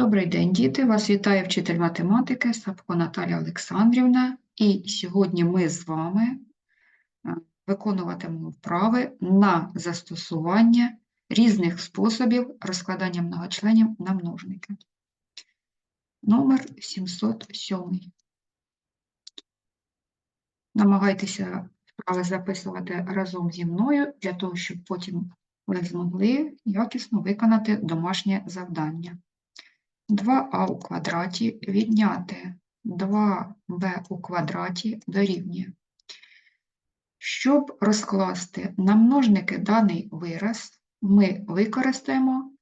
Добрий день, діти! Вас вітає вчитель математики Сапко Наталя Олександрівна. І сьогодні ми з вами е, виконуватимемо вправи на застосування різних способів розкладання многочленів на множники. Номер 707. Намагайтеся вправи записувати разом зі мною, для того, щоб потім ви змогли якісно виконати домашнє завдання. 2а у квадраті відняти 2b у квадраті дорівнює. Щоб розкласти на множники даний вираз, ми використаємо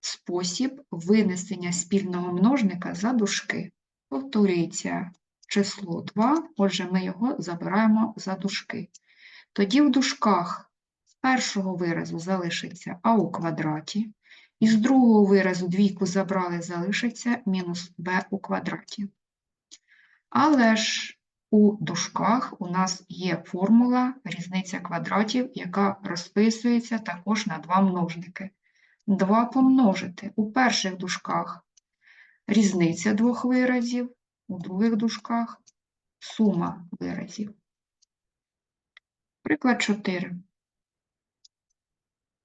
спосіб винесення спільного множника за дужки. Повторюється число 2, отже, ми його забираємо за дужки. Тоді в дужках першого виразу залишиться а у квадраті, із другого виразу двійку забрали, залишиться мінус b у квадраті. Але ж у дужках у нас є формула різниця квадратів, яка розписується також на два множники. 2 помножити у перших дужках різниця двох виразів, у других дужках сума виразів. Приклад 4.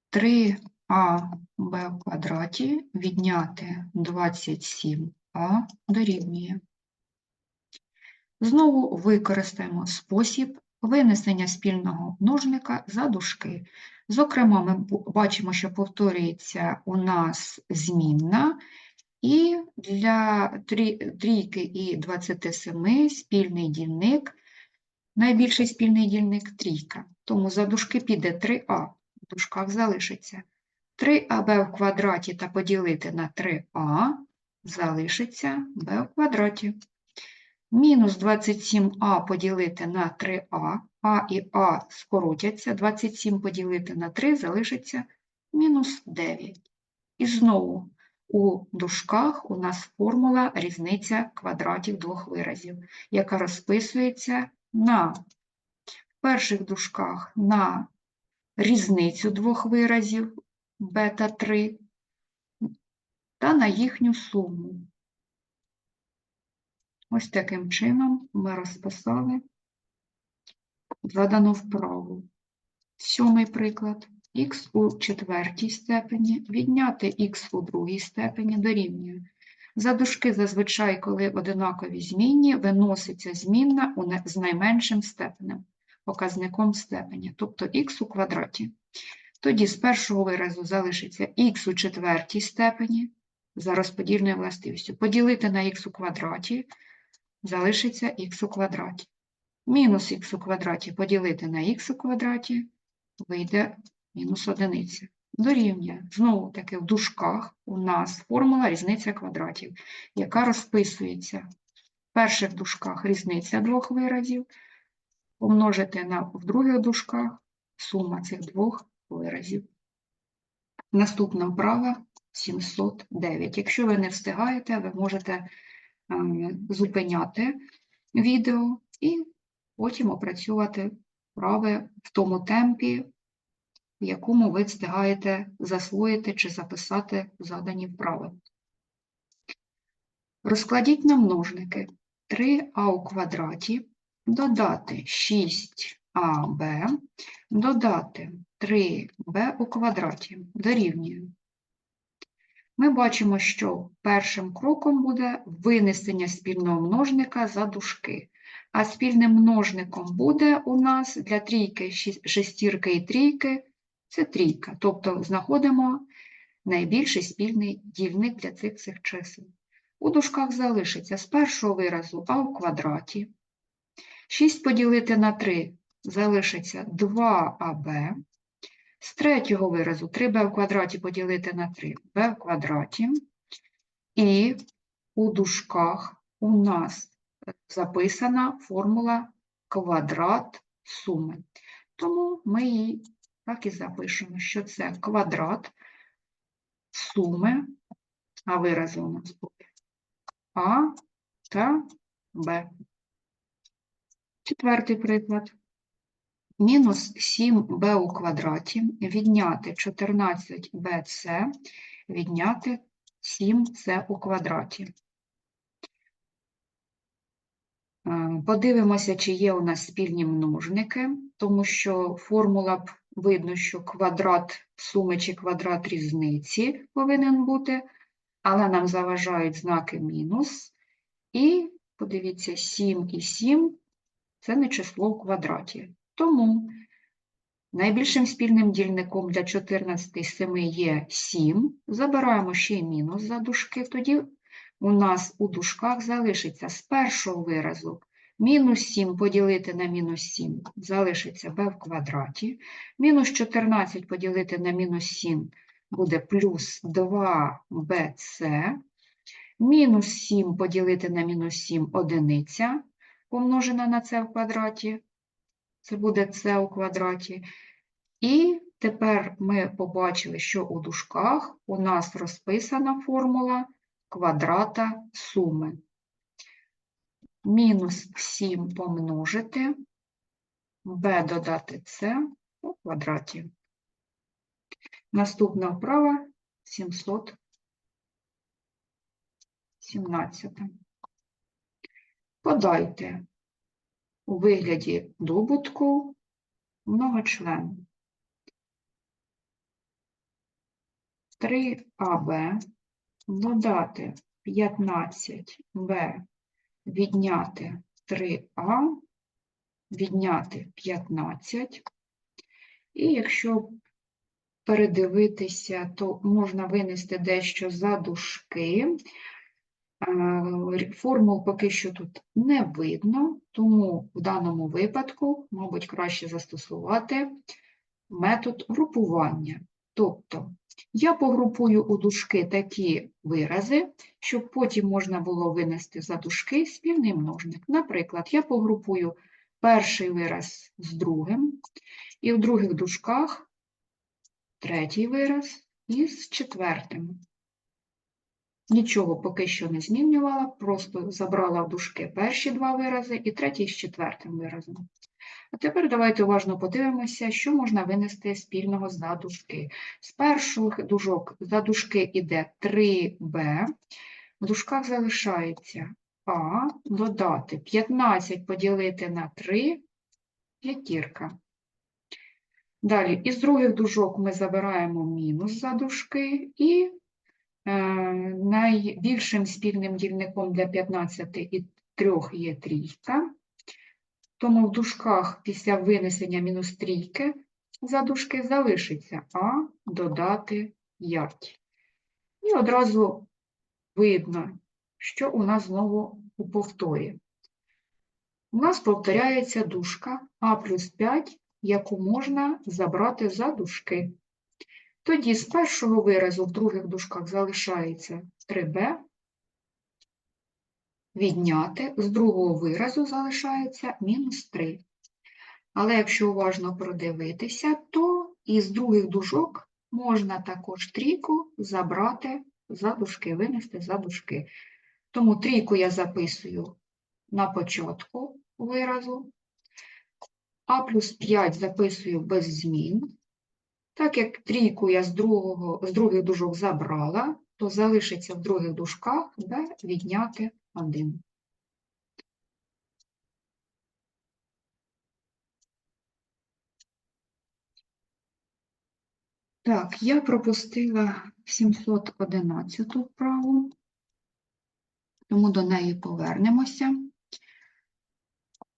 3 а b в квадраті відняти 27а дорівнює. Знову використаємо спосіб винесення спільного множника за дужки. Зокрема, ми бачимо, що повторюється у нас змінна, і для трійки і 27 спільний дільник, найбільший спільний дільник трійка. Тому за дужки піде 3а, в дужках залишиться. 3аб в квадраті та поділити на 3а залишиться b в квадраті. Мінус 27а поділити на 3а, а і а скоротяться, 27 поділити на 3 залишиться мінус 9. І знову у дужках у нас формула різниця квадратів двох виразів, яка розписується на в перших дужках на різницю двох виразів, бета 3 та на їхню суму. Ось таким чином ми розписали задану вправу. Сьомий приклад. х у четвертій степені відняти х у другій степені дорівнює. За дужки зазвичай, коли одинакові змінні, виноситься змінна з найменшим степенем, показником степені, тобто х у квадраті. Тоді з першого виразу залишиться х у четвертій степені за розподільною властивістю. Поділити на х у квадраті залишиться х у квадраті. Мінус х у квадраті поділити на х у квадраті вийде мінус одиниця. Дорівнює. Знову таки в дужках у нас формула різниця квадратів, яка розписується в перших дужках різниця двох виразів, помножити на в других дужках сума цих двох виразів. Наступна вправа 709. Якщо ви не встигаєте, ви можете зупиняти відео і потім опрацювати вправи в тому темпі, в якому ви встигаєте засвоїти чи записати задані вправи. Розкладіть на множники 3а у квадраті, додати 6 АБ додати 3b у квадраті дорівнює. Ми бачимо, що першим кроком буде винесення спільного множника за дужки. А спільним множником буде у нас для трійки, шестірки і трійки це трійка. Тобто знаходимо найбільший спільний дільник для цих цих чисел. У дужках залишиться з першого виразу а в квадраті. 6 поділити на 3 залишиться 2аб. З третього виразу 3b в квадраті поділити на 3 b в квадраті. І у дужках у нас записана формула квадрат суми. Тому ми її так і запишемо, що це квадрат суми, а вирази у нас буде А та Б. Четвертий приклад мінус 7b у квадраті відняти 14bc відняти 7c у квадраті. Е, Подивимося, чи є у нас спільні множники, тому що формула б видно, що квадрат суми чи квадрат різниці повинен бути, але нам заважають знаки мінус. І подивіться, 7 і 7 – це не число в квадраті. Тому найбільшим спільним дільником для 14 і 7 є 7. Забираємо ще й мінус за дужки, тоді у нас у дужках залишиться з першого виразу мінус 7 поділити на мінус 7 залишиться b в квадраті, мінус 14 поділити на мінус 7 буде плюс 2bc, мінус 7 поділити на мінус 7 одиниця помножена на це в квадраті, це буде c у квадраті. І тепер ми побачили, що у дужках у нас розписана формула квадрата суми. Мінус 7 помножити, b додати c у квадраті. Наступна вправа 717. Подайте у вигляді добутку многочлен. 3АБ додати 15Б відняти 3А, відняти 15. І якщо передивитися, то можна винести дещо за дужки. Е, Формул поки що тут не видно, тому в даному випадку, мабуть, краще застосувати метод групування. Тобто я погрупую у дужки такі вирази, щоб потім можна було винести за дужки спільний множник. Наприклад, я погрупую перший вираз з другим, і в других дужках третій вираз із четвертим. Нічого поки що не змінювала, просто забрала в дужки перші два вирази і третій з четвертим виразом. А тепер давайте уважно подивимося, що можна винести спільного за дужки. З перших дужок за дужки йде 3b, в дужках залишається а, додати 15 поділити на 3, п'ятірка. Далі, із других дужок ми забираємо мінус за дужки, і найбільшим спільним дільником для 15 і 3 є трійка. Тому в дужках після винесення мінус трійки за дужки залишиться А додати 5. І одразу видно, що у нас знову у повторі. У нас повторяється дужка А плюс 5, яку можна забрати за дужки. Тоді з першого виразу в других дужках залишається 3b, відняти, з другого виразу залишається мінус 3. Але якщо уважно продивитися, то із других дужок можна також трійку забрати за дужки, винести за дужки. Тому трійку я записую на початку виразу, а плюс 5 записую без змін. Так як трійку я з, другого, з других дужок забрала, то залишиться в других дужках b відняти 1. Так, я пропустила 711 вправу, тому до неї повернемося.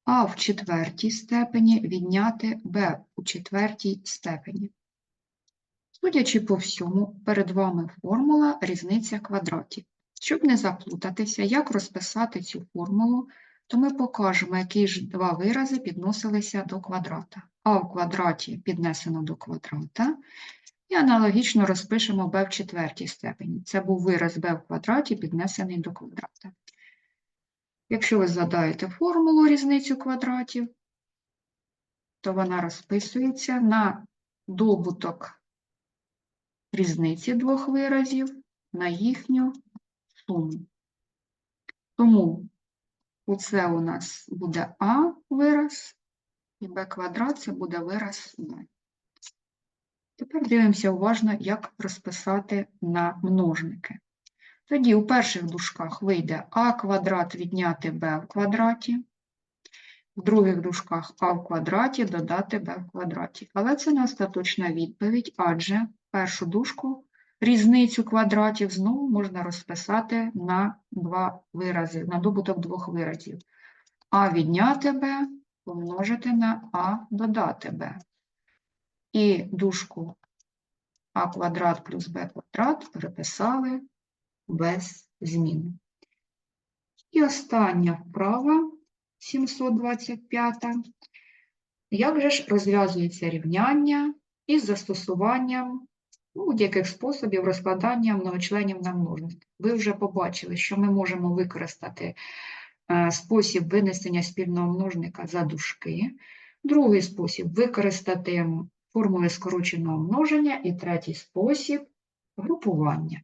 А в четвертій степені відняти Б у четвертій степені. Судячи по всьому, перед вами формула різниця квадратів. Щоб не заплутатися, як розписати цю формулу, то ми покажемо, які ж два вирази підносилися до квадрата. А в квадраті піднесено до квадрата, і аналогічно розпишемо b в четвертій степені. Це був вираз b в квадраті, піднесений до квадрата. Якщо ви задаєте формулу різницю квадратів, то вона розписується на добуток різниці двох виразів на їхню суму. Тому оце у нас буде А вираз, і Б квадрат це буде вираз Б. Тепер дивимося уважно, як розписати на множники. Тоді у перших дужках вийде а квадрат відняти b в квадраті, в других дужках а в квадраті додати b в квадраті. Але це не остаточна відповідь, адже першу дужку різницю квадратів знову можна розписати на два вирази, на добуток двох виразів. А відняти b помножити на а додати b. І дужку а квадрат плюс b квадрат переписали без змін. І остання вправа 725. Як же ж розв'язується рівняння із застосуванням будь-яких способів розкладання многочленів на множник? Ви вже побачили, що ми можемо використати е, спосіб винесення спільного множника за дужки. Другий спосіб використати формули скороченого множення. І третій спосіб групування.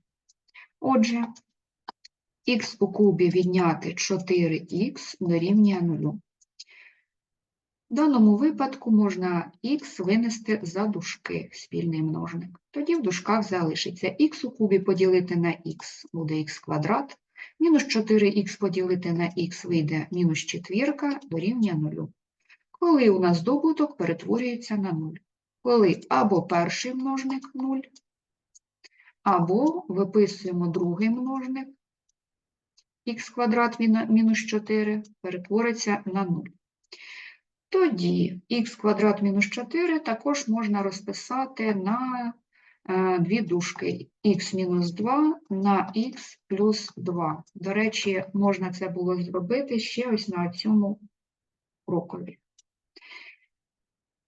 Отже, х у кубі відняти 4х дорівнює 0. В даному випадку можна х винести за дужки спільний множник. Тоді в дужках залишиться х у кубі поділити на х буде х квадрат, мінус 4х поділити на х вийде мінус четвірка дорівнює 0. Коли у нас добуток перетворюється на 0. Коли або перший множник 0, або виписуємо другий множник х квадрат мінус 4 перетвориться на 0. Тоді х квадрат мінус 4 також можна розписати на е, дві дужки х мінус 2 на х плюс 2. До речі, можна це було зробити ще ось на цьому крокові.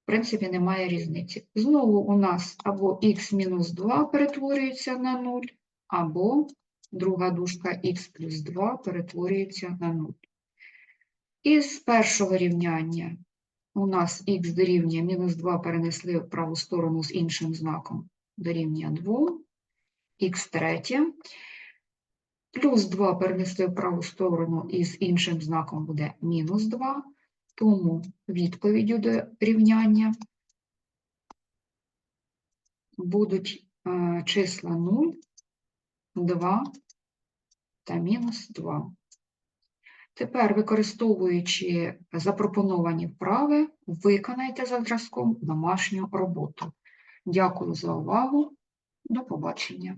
В принципі, немає різниці. Знову у нас або х мінус 2 перетворюється на 0, або друга дужка х плюс 2 перетворюється на 0. Із першого рівняння у нас х дорівнює мінус 2 перенесли в праву сторону з іншим знаком дорівнює 2, х третє. Плюс 2 перенесли в праву сторону і з іншим знаком буде мінус 2. Тому відповіддю до рівняння будуть е, числа 0, 2 та мінус 2. Тепер, використовуючи запропоновані вправи, виконайте за зразком домашню роботу. Дякую за увагу. До побачення.